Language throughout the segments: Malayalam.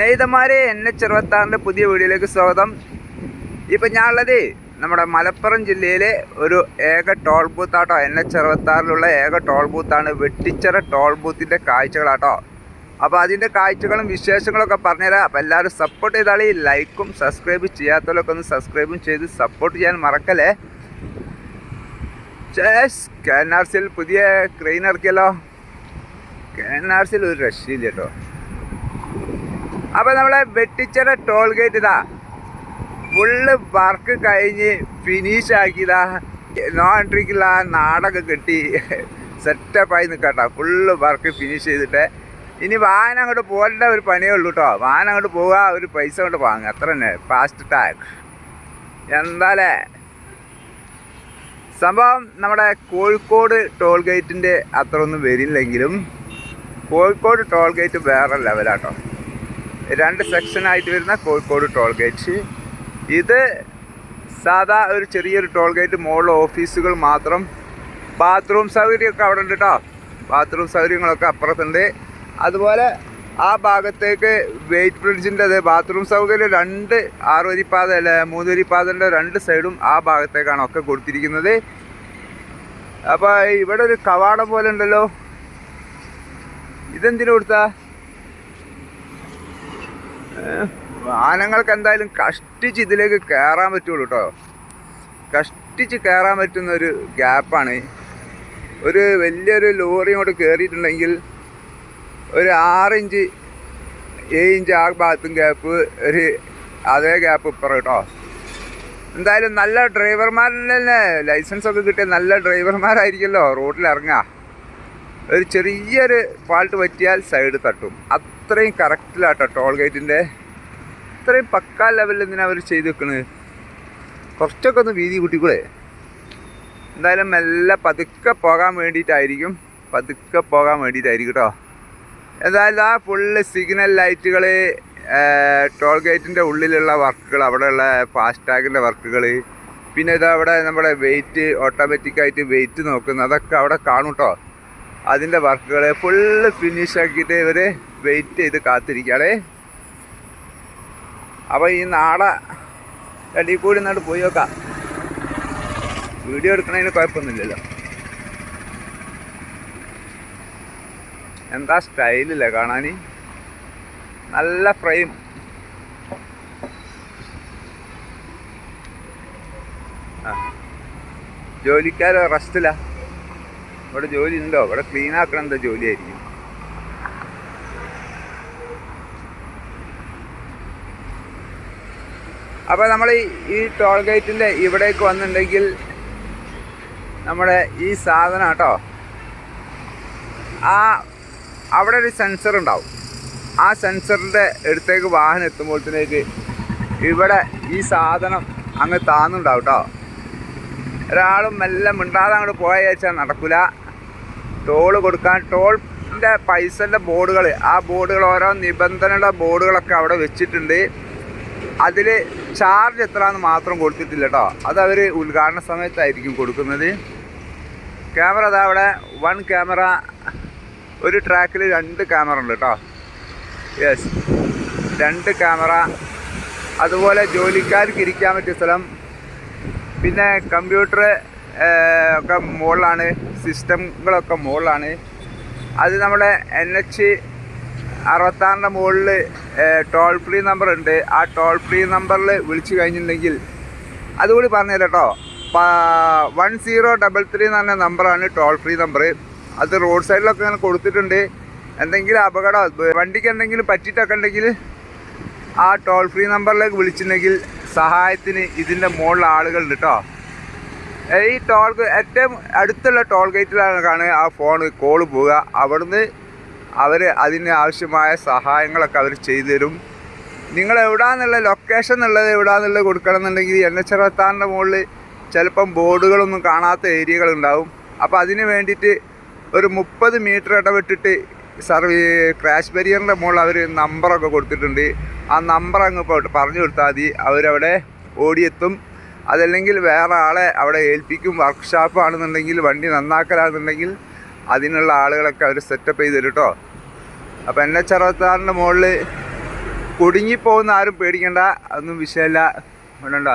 സ്നേഹിതന്മാരെ എൻ എച്ച് അറുപത്താറിന്റെ പുതിയ വീഡിയോയിലേക്ക് സ്വാഗതം. ഇപ്പം ഞാനുള്ളത് നമ്മുടെ മലപ്പുറം ജില്ലയിലെ ഒരു ഏക ടോൾ ബൂത്താട്ടോ എൻ എച്ച് അറുപത്താറിലുള്ള ഏക ടോൾ ബൂത്താണ്. വെട്ടിച്ചിറ ടോൾ ബൂത്തിന്റെ കാഴ്ചകളാട്ടോ. അപ്പോൾ അതിന്റെ കാഴ്ചകളും വിശേഷങ്ങളൊക്കെ പറഞ്ഞുതരാം. അപ്പോൾ എല്ലാവരും സപ്പോർട്ട് ചെയ്താൽ ഈ ലൈക്കും സബ്സ്ക്രൈബ് ചെയ്യാത്തവരൊക്കെ ഒന്ന് സബ്സ്ക്രൈബും ചെയ്ത് സപ്പോർട്ട് ചെയ്യാൻ മറക്കല്ലേ? ചേസ് കെ എൻ ആർ സിയിൽ പുതിയ ക്രെയിൻ ഇറക്കിയല്ലോ. കെ എൻ ആർ സിയിൽ ഒരു രക്ഷയില്ല കേട്ടോ. അപ്പോൾ നമ്മളെ വെട്ടിച്ചിറ ടോൾ ഗേറ്റ് ഇതാ. ഫുള്ള് വർക്ക് കഴിഞ്ഞ് ഫിനിഷ് ആക്കിയതാ. നോ എൻട്രിക്കുള്ള നാടൊക്കെ കെട്ടി സെറ്റപ്പായി നിൽക്കട്ടോ ഫുള്ള് വർക്ക് ഫിനിഷ് ചെയ്തിട്ട്. ഇനി വാഹനം അങ്ങോട്ട് പോകേണ്ട ഒരു പണിയേ ഉള്ളൂ കേട്ടോ വാഹനം അങ്ങോട്ട് പോവുക ഒരു പൈസ കൊണ്ട് വാങ്ങുക അത്ര തന്നെ ഫാസ്റ്റ് ടാഗ് എന്താലേ? സംഭവം നമ്മുടെ കോഴിക്കോട് ടോൾ ഗേറ്റിന്റെ അത്ര ഒന്നും വരില്ലെങ്കിലും കോഴിക്കോട് ടോൾ ഗേറ്റ് വേറെ ലെവലാട്ടോ രണ്ട് സെക്ഷനായിട്ട് വരുന്ന കോഴിക്കോട് ടോൾ ഗേറ്റ് ഇത് സാധാ ഒരു ചെറിയൊരു ടോൾ ഗേറ്റ് മുകളിൽ ഓഫീസുകൾ മാത്രം. ബാത്റൂം സൗകര്യമൊക്കെ അവിടെ ഉണ്ട് കേട്ടോ ബാത്റൂം സൗകര്യങ്ങളൊക്കെ അപ്പുറത്തുണ്ട്. അതുപോലെ ആ ഭാഗത്തേക്ക് വെയിറ്റ് ബ്രിഡ്ജിന്റെ അത് ബാത്റൂം സൗകര്യം രണ്ട് ആറ് വരിപ്പാത അല്ല മൂന്ന് വരിപ്പാതന്റെ രണ്ട് സൈഡും ആ ഭാഗത്തേക്കാണ് ഒക്കെ കൊടുത്തിരിക്കുന്നത്. അപ്പോൾ ഇവിടെ ഒരു കവാടം പോലെ ഉണ്ടല്ലോ. ഇതെന്തിനു കൊടുത്താ? വാഹനങ്ങൾക്ക് എന്തായാലും കഷ്ടിച്ച് ഇതിലേക്ക് കയറാൻ പറ്റുള്ളൂ കേട്ടോ കഷ്ടിച്ച് കയറാൻ പറ്റുന്ന ഒരു ഗ്യാപ്പാണ്. ഒരു വലിയൊരു ലോറി ഇങ്ങോട്ട് കയറിയിട്ടുണ്ടെങ്കിൽ ഒരു ആറിഞ്ച് ഏഴ് ഇഞ്ച് ആ ഭാഗത്തും ഗ്യാപ്പ് ഒരു അതേ ഗ്യാപ്പ് ഇപ്പുറം കേട്ടോ എന്തായാലും നല്ല ഡ്രൈവർമാരല്ലേ ലൈസൻസ് ഒക്കെ കിട്ടിയ നല്ല ഡ്രൈവർമാരായിരിക്കുമല്ലോ റോഡിൽ ഇറങ്ങുക ഒരു ചെറിയൊരു ഫാൾട്ട് പറ്റിയാൽ സൈഡ് തട്ടും. അത്രയും കറക്റ്റിലാട്ടോ ടോൾ ഗേറ്റിന്റെ ഇത്രയും പക്കാ ലെവലിൽ എന്തിനാ അവർ ചെയ്ത് വെക്കണത് കുറച്ചൊക്കെ ഒന്ന് വീതി കൂട്ടിക്കൂടെ? എന്തായാലും മെല്ലെ പതുക്കെ പോകാൻ വേണ്ടിയിട്ടായിരിക്കും. പതുക്കെ പോകാൻ വേണ്ടിയിട്ടായിരിക്കും കേട്ടോ എന്തായാലും ആ ഫുള്ള് സിഗ്നൽ ലൈറ്റുകൾ ടോൾ ഗേറ്റിന്റെ ഉള്ളിലുള്ള വർക്കുകൾ അവിടെയുള്ള ഫാസ്ടാഗിന്റെ വർക്കുകൾ പിന്നെ ഇതാ അവിടെ നമ്മുടെ വെയിറ്റ് ഓട്ടോമാറ്റിക്കായിട്ട് വെയിറ്റ് നോക്കുന്നത് അതൊക്കെ അവിടെ കാണും കേട്ടോ അതിന്റെ വർക്കുകൾ ഫുള്ള് ഫിനിഷ് ആക്കിയിട്ട് ഇവർ വെയിറ്റ് ചെയ്ത് കാത്തിരിക്കുകയാണേ. അപ്പോൾ ഈ നാളെ രണ്ടി കൂടി നാട് പോയി നോക്കാം. വീഡിയോ എടുക്കണതിന് കുഴപ്പമൊന്നുമില്ലല്ലോ. എന്താ സ്റ്റൈലില്ല കാണാൻ നല്ല ഫ്രെയിം. ജോലിക്കാരോ റെസ്റ്റിലാ. ഇവിടെ ജോലി ഉണ്ടോ? ഇവിടെ ക്ലീൻ ആക്കണം എന്താ ജോലിയായിരിക്കും? അപ്പോൾ നമ്മൾ ഈ ടോൾ ഗേറ്റിന്റെ ഇവിടേക്ക് വന്നിട്ടുണ്ടെങ്കിൽ നമ്മുടെ ഈ സാധനം കേട്ടോ ആ അവിടെ ഒരു സെൻസർ ഉണ്ടാവും. ആ സെൻസറിന്റെ അടുത്തേക്ക് വാഹനം എത്തുമ്പോഴത്തേക്ക് ഇവിടെ ഈ സാധനം അങ്ങ് താന്നുണ്ടാവും കേട്ടോ ഒരാളും മെല്ലെ മിണ്ടാതെ അങ്ങോട്ട് പോയ വെച്ചാൽ നടക്കില്ല ടോൾ കൊടുക്കാൻ ടോളിന്റെ പൈസന്റെ ബോർഡുകൾ ആ ബോർഡുകൾ ഓരോ നിബന്ധനയുടെ ബോർഡുകളൊക്കെ അവിടെ വെച്ചിട്ടുണ്ട്. അതിൽ ചാർജ് എത്രയാണെന്ന് മാത്രം കൊടുത്തിട്ടില്ല കേട്ടോ അത് അവർ ഉദ്ഘാടന സമയത്തായിരിക്കും കൊടുക്കുന്നത്. ക്യാമറ അതാ അവിടെ വൺ ക്യാമറ ഒരു ട്രാക്കിൽ രണ്ട് ക്യാമറ ഉണ്ട് കേട്ടോ യെസ് രണ്ട് ക്യാമറ അതുപോലെ ജോലിക്കാർക്ക് ഇരിക്കാൻ പറ്റിയ സ്ഥലം. പിന്നെ കമ്പ്യൂട്ടർ ഒക്കെ മുകളിലാണ് സിസ്റ്റങ്ങളൊക്കെ മുകളിലാണ് അത് നമ്മുടെ എൻ എച്ച് അറുപത്താറിന്റെ മുകളിൽ ടോൾ ഫ്രീ നമ്പർ ഉണ്ട്. ആ ടോൾ ഫ്രീ നമ്പറിൽ വിളിച്ചു കഴിഞ്ഞിട്ടുണ്ടെങ്കിൽ അതുകൂടി പറഞ്ഞുതരാം കേട്ടോ. വൺ സീറോ ഡബിൾ ത്രീ എന്ന് പറഞ്ഞ നമ്പറാണ് ടോൾ ഫ്രീ നമ്പർ അത് റോഡ് സൈഡിലൊക്കെ ഇങ്ങനെ കൊടുത്തിട്ടുണ്ട്. എന്തെങ്കിലും അപകടം വണ്ടിക്ക് എന്തെങ്കിലും പറ്റിയിട്ടൊക്കെ ഉണ്ടെങ്കിൽ ആ ടോൾ ഫ്രീ നമ്പറിലേക്ക് വിളിച്ചിട്ടുണ്ടെങ്കിൽ സഹായത്തിന് ഇതിന്റെ മുകളിൽ ആളുകളുണ്ട് കേട്ടോ. ഈ ടോൾ ഏറ്റവും അടുത്തുള്ള ടോൾ ഗേറ്റിലാണ് കാണുക. ആ ഫോൺ കോൾ പോവുക. അവിടുന്ന് അവർ അതിന് ആവശ്യമായ സഹായങ്ങളൊക്കെ അവർ ചെയ്തു തരും നിങ്ങൾ എവിടാന്നുള്ള ലൊക്കേഷൻ എന്നുള്ളത് എവിടാന്നുള്ളത് കൊടുക്കണം എന്നുണ്ടെങ്കിൽ എൻ എച്ച് അറുപത്താറിന്റെ മുകളിൽ ചിലപ്പം ബോർഡുകളൊന്നും കാണാത്ത ഏരിയകളുണ്ടാവും. അപ്പോൾ അതിന് വേണ്ടിയിട്ട് ഒരു മുപ്പത് മീറ്റർ ഇടവിട്ടിട്ട് സർവീ ക്രാഷ് ബരിയറിന്റെ മുകളിൽ അവർ നമ്പറൊക്കെ കൊടുത്തിട്ടുണ്ട്. ആ നമ്പർ അങ്ങ് പറഞ്ഞു കൊടുത്താൽ മതി. അവരവിടെ ഓടിയെത്തും. അതല്ലെങ്കിൽ വേറെ ആളെ അവിടെ ഏൽപ്പിക്കും. വർക്ക്ഷോപ്പ് ആണെന്നുണ്ടെങ്കിൽ വണ്ടി നന്നാക്കലാണെന്നുണ്ടെങ്കിൽ അതിനുള്ള ആളുകളൊക്കെ അവർ സെറ്റപ്പ് ചെയ്ത് തരും കേട്ടോ അപ്പോൾ എൻ എച്ച് അറുപത്താറിന്റെ മുകളിൽ കുടുങ്ങിപ്പോകുന്ന ആരും പേടിക്കണ്ട. അതൊന്നും വിഷയമല്ല. വേണ്ട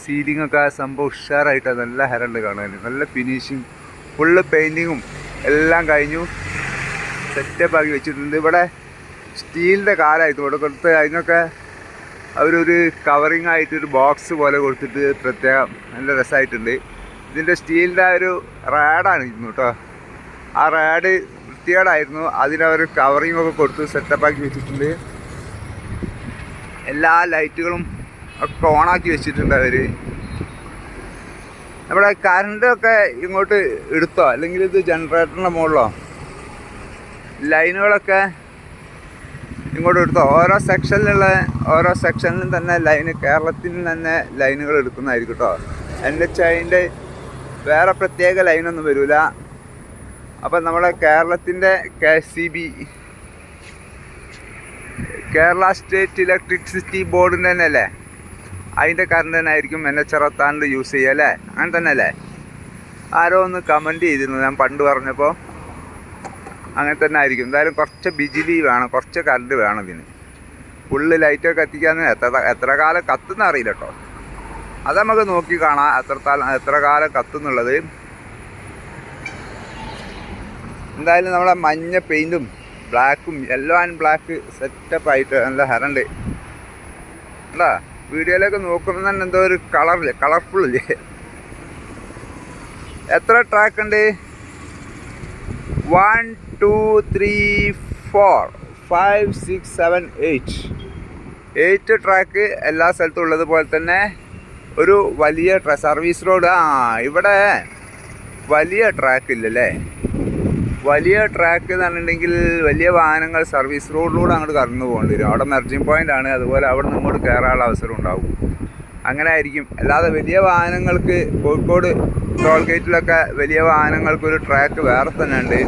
സീലിംഗ് ഒക്കെ സംഭവം ഉഷാറായിട്ട് നല്ല ഹെറണ്ട് കാണാൻ. നല്ല ഫിനിഷിങ് ഫുള്ള് പെയിന്റിങ്ങും എല്ലാം കഴിഞ്ഞു. സെറ്റപ്പ് ആക്കി വെച്ചിട്ടുണ്ട്. ഇവിടെ സ്റ്റീലിന്റെ കാലായിരുന്നു ഇവിടെ കൊടുത്ത് അതിനൊക്കെ അവരൊരു കവറിങ് ആയിട്ട് ഒരു ബോക്സ് പോലെ കൊടുത്തിട്ട് പ്രത്യേകം നല്ല രസമായിട്ടുണ്ട്. ഇതിന്റെ സ്റ്റീലിന്റെ ഒരു റാഡാണ് ഇരുന്നു കേട്ടോ. ആ റാഡ് വൃത്തികേടായിരുന്നു. അതിനവർ കവറിങ് ഒക്കെ കൊടുത്ത് സെറ്റപ്പാക്കി വെച്ചിട്ടുണ്ട്. എല്ലാ ലൈറ്റുകളും ഒക്കെ ഓണാക്കി വെച്ചിട്ടുണ്ട് അവർ നമ്മുടെ കറണ്ടൊക്കെ ഇങ്ങോട്ട് എടുത്തോ? അല്ലെങ്കിൽ ഇത് ജനറേറ്ററിന്റെ മുകളിലോ? ലൈനുകളൊക്കെ ഇങ്ങോട്ട് എടുത്തോ? ഓരോ സെക്ഷനിലുള്ള ഓരോ സെക്ഷനിലും തന്നെ ലൈന് കേരളത്തിൽ തന്നെ ലൈനുകൾ എടുക്കുന്നതായിരിക്കും കേട്ടോ എൻ എച്ച് ഐന്റെ വേറെ പ്രത്യേക ലൈനൊന്നും വരില്ല അപ്പം നമ്മളെ കേരളത്തിന്റെ K C B Kerala state electricity ബോർഡിന്റെ തന്നെ അല്ലേ? അതിന്റെ കറണ്ട് തന്നെ ആയിരിക്കും എൻ എച്ച് അറുപത്താണ്ട് യൂസ് ചെയ്യുക അല്ലേ? അങ്ങനെ തന്നെ അല്ലേ? ആരോ ഒന്ന് കമന്റ് ചെയ്തിരുന്നു ഞാൻ പണ്ട് പറഞ്ഞപ്പോൾ അങ്ങനെ തന്നെ ആയിരിക്കും. എന്തായാലും കുറച്ച് ബിജിലി വേണം കുറച്ച് കറണ്ട് വേണം ഇതിന്. ഫുള്ള് ലൈറ്റൊക്കെ കത്തിക്കാൻ എത്ര എത്ര കാലം കത്തുന്ന അറിയില്ല കേട്ടോ. അത് നമുക്ക് നോക്കി കാണാം എത്ര എത്ര കാലം കത്തുന്നുള്ളത്. എന്തായാലും നമ്മളെ മഞ്ഞ പെയിന്റും ബ്ലാക്കും യെല്ലോ ആൻഡ് ബ്ലാക്ക് സെറ്റപ്പ് ആയിട്ട് നല്ല ഹരണ്ട്. എന്താ വീഡിയോയിലൊക്കെ നോക്കുമ്പോൾ തന്നെ എന്തോ ഒരു കളറില്ലേ കളർഫുൾ ഇല്ലേ എത്ര ട്രാക്ക് ഉണ്ട്? One two three four five six seven eight eight track എല്ലാ സ്ഥലത്തും ഉള്ളതുപോലെ തന്നെ ഒരു വലിയ സർവീസ് റോഡ് ആ ഇവിടെ വലിയ ട്രാക്ക് ഇല്ലല്ലേ? വലിയ ട്രാക്ക് എന്ന് പറഞ്ഞിട്ടുണ്ടെങ്കിൽ വലിയ വാഹനങ്ങൾ സർവീസ് റോഡിലൂടെ അങ്ങോട്ട് കടന്നു പോകേണ്ടി വരും. അവിടെ മെർജിംഗ് പോയിന്റ് ആണ്. അതുപോലെ അവിടെ നിന്ന് ഇങ്ങോട്ട് കയറാനുള്ള അവസരം ഉണ്ടാവും. അങ്ങനെ ആയിരിക്കും. അല്ലാതെ വലിയ വാഹനങ്ങൾക്ക് കോഴിക്കോട് ടോൾ ഗേറ്റിലൊക്കെ വലിയ വാഹനങ്ങൾക്കൊരു ട്രാക്ക് വേറെ തന്നെ ഉണ്ട്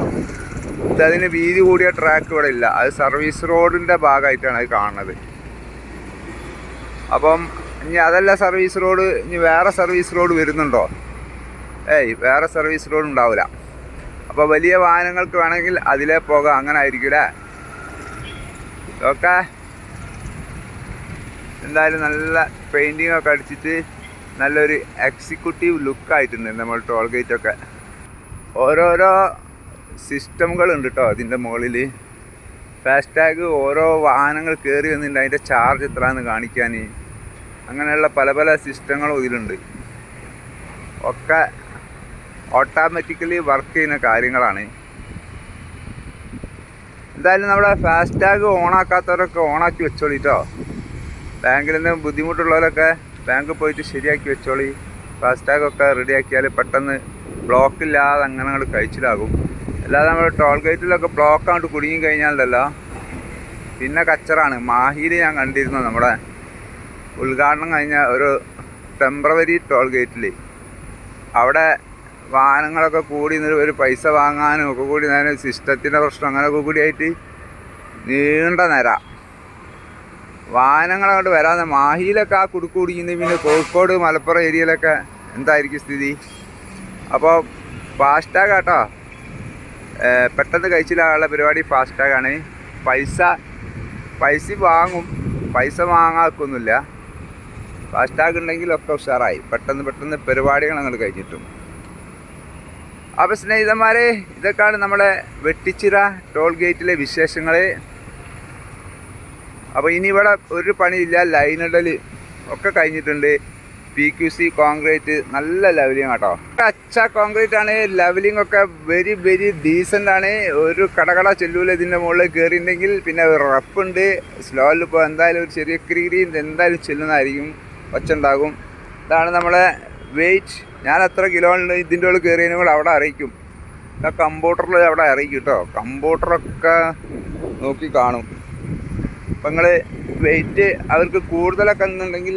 അതിന് വീതി കൂടിയ ട്രാക്ക് ഇവിടെ ഇല്ല. അത് സർവീസ് റോഡിന്റെ ഭാഗമായിട്ടാണ് അത് കാണുന്നത്. അപ്പം ഇനി അതല്ല സർവീസ് റോഡ് ഇനി വേറെ സർവീസ് റോഡ് വരുന്നുണ്ടോ? ഏയ് വേറെ സർവീസ് റോഡ് ഉണ്ടാവില്ല. അപ്പോൾ വലിയ വാഹനങ്ങൾക്ക് വേണമെങ്കിൽ അതിലേ പോകാം. അങ്ങനെ ആയിരിക്കൂലേ? ഓക്കെ എന്തായാലും നല്ല പെയിന്റിംഗ് ഒക്കെ അടിച്ചിട്ട് നല്ലൊരു എക്സിക്യൂട്ടീവ് ലുക്കായിട്ടുണ്ട് നമ്മൾ ടോൾ ഗേറ്റ് ഒക്കെ. ഓരോരോ സിസ്റ്റമുകളുണ്ട് കേട്ടോ അതിന്റെ മുകളിൽ ഫാസ്ടാഗ് ഓരോ വാഹനങ്ങൾ കയറി വന്നിട്ടുണ്ട് അതിന്റെ ചാർജ് എത്രയാണെന്ന് കാണിക്കാൻ അങ്ങനെയുള്ള പല പല സിസ്റ്റങ്ങളും ഇതിലുണ്ട്. ഒക്കെ ഓട്ടോമാറ്റിക്കലി വർക്ക് ചെയ്യുന്ന കാര്യങ്ങളാണ്. എന്തായാലും നമ്മുടെ ഫാസ്ടാഗ് ഓണാക്കാത്തവരൊക്കെ ഓണാക്കി വെച്ചോളി കേട്ടോ ബാങ്കിൽ നിന്ന് ബുദ്ധിമുട്ടുള്ളവരൊക്കെ ബാങ്കിൽ പോയിട്ട് ശരിയാക്കി വെച്ചോളി. ഫാസ്ടാഗ് ഒക്കെ റെഡിയാക്കിയാൽ പെട്ടെന്ന് ബ്ലോക്ക് ഇല്ലാതെ അങ്ങനെ അങ്ങോട്ട് കഴിച്ചിലാകും. അല്ലാതെ നമ്മൾ ടോൾ ഗേറ്റിലൊക്കെ ബ്ലോക്ക് അങ്ങോട്ട് കുടുങ്ങി കഴിഞ്ഞാലല്ലോ. പിന്നെ കച്ചറാണ്. മാഹിയിൽ ഞാൻ കണ്ടിരുന്നു നമ്മുടെ ഉദ്ഘാടനം കഴിഞ്ഞ ഒരു ടെമ്പറവരി ടോൾ ഗേറ്റിൽ അവിടെ വാഹനങ്ങളൊക്കെ കൂടി ഒരു പൈസ വാങ്ങാനും ഒക്കെ കൂടി നേരം സിസ്റ്റത്തിന്റെ പ്രശ്നം അങ്ങനെയൊക്കെ കൂടി ആയിട്ട് നീണ്ട നിര. വാഹനങ്ങളങ്ങോട്ട് വരാതെ മാഹിയിലൊക്കെ ആ കുടുക്ക് കുടിക്കുന്നത് പിന്നെ കോഴിക്കോട് മലപ്പുറം ഏരിയയിലൊക്കെ എന്തായിരിക്കും സ്ഥിതി? അപ്പോൾ ഫാസ്റ്റാഗ് കേട്ടോ പെട്ടെന്ന് കഴിച്ചിലാകാനുള്ള പരിപാടി ഫാസ്റ്റാഗാണ്. പൈസ പൈസ വാങ്ങും പൈസ വാങ്ങാക്കൊന്നുമില്ല. ഫാസ്റ്റാഗ് ഉണ്ടെങ്കിലൊക്കെ ഉഷാറായി. പെട്ടെന്ന് പെട്ടെന്ന് പരിപാടികൾ അങ്ങോട്ട് കഴിഞ്ഞിട്ടും. അപ്പോൾ സ്നേഹിതന്മാരെ ഇതൊക്കെയാണ് നമ്മളെ വെട്ടിച്ചിറ ടോൾ ഗേറ്റിലെ വിശേഷങ്ങൾ അപ്പോൾ ഇനി ഇവിടെ ഒരു പണിയില്ല ലൈനിടൽ ഒക്കെ കഴിഞ്ഞിട്ടുണ്ട്. പി ക്യു സി കോൺക്രീറ്റ് നല്ല ലെവലിംഗ് കേട്ടോ അച്ച കോൺക്രീറ്റ് ആണ് ലെവലിംഗ് ഒക്കെ വെരി വെരി ഡീസന്റ് ആണ്. ഒരു കടകട ചെല്ലൂല ഇതിന്റെ മുകളിൽ കയറിയിട്ടുണ്ടെങ്കിൽ പിന്നെ റഫ് ഉണ്ട്. സ്ലോയിൽ ഇപ്പോൾ എന്തായാലും ഒരു ചെറിയ ക്രീരി എന്തായാലും ചെല്ലുന്നതായിരിക്കും ഒച്ച ഉണ്ടാകും ഇതാണ് നമ്മളെ വെയിറ്റ് ഞാൻ എത്ര കിലോ ഇതിന്റെ ഉള്ളിൽ കയറിയതിനും കൂടെ അവിടെ അറിയിക്കും. ആ കമ്പ്യൂട്ടറിൽ അവിടെ അറിയിക്കും കേട്ടോ കമ്പ്യൂട്ടറൊക്കെ നോക്കി കാണും. അപ്പം നിങ്ങൾ വെയിറ്റ് അവർക്ക് കൂടുതലൊക്കെ എന്നുണ്ടെങ്കിൽ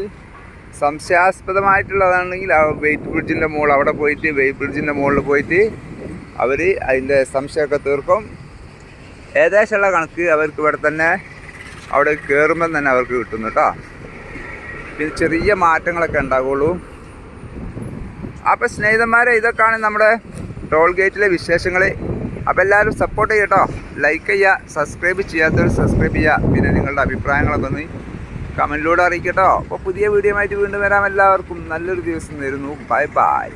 സംശയാസ്പദമായിട്ടുള്ളതാണെങ്കിൽ ആ വെയിറ്റ് ബ്രിഡ്ജിന്റെ മുകളിൽ അവിടെ പോയിട്ട് വെയിറ്റ് ബ്രിഡ്ജിന്റെ മുകളിൽ പോയിട്ട് അവർ അതിന്റെ സംശയമൊക്കെ തീർക്കും. ഏകദേശമുള്ള കണക്ക് അവർക്ക് ഇവിടെ തന്നെ അവിടെ കയറുമ്പം തന്നെ അവർക്ക് കിട്ടുന്നു കേട്ടോ പിന്നെ ചെറിയ മാറ്റങ്ങളൊക്കെ ഉണ്ടാകുള്ളൂ അപ്പോൾ സ്നേഹിതന്മാരെ ഇതൊക്കെയാണ് നമ്മുടെ ടോൾ ഗേറ്റിലെ വിശേഷങ്ങൾ അപ്പോൾ എല്ലാവരും സപ്പോർട്ട് ചെയ്യട്ടോ ലൈക്ക് ചെയ്യുക സബ്സ്ക്രൈബ് ചെയ്യാത്തവർ സബ്സ്ക്രൈബ് ചെയ്യുക. പിന്നെ നിങ്ങളുടെ അഭിപ്രായങ്ങളൊക്കെ ഒന്ന് കമന്റിലൂടെ അറിയിക്കട്ടോ അപ്പോൾ പുതിയ വീഡിയോ ആയിട്ട് വീണ്ടും വരാം എല്ലാവർക്കും. നല്ലൊരു ദിവസം തരുന്നു ബൈ ബൈ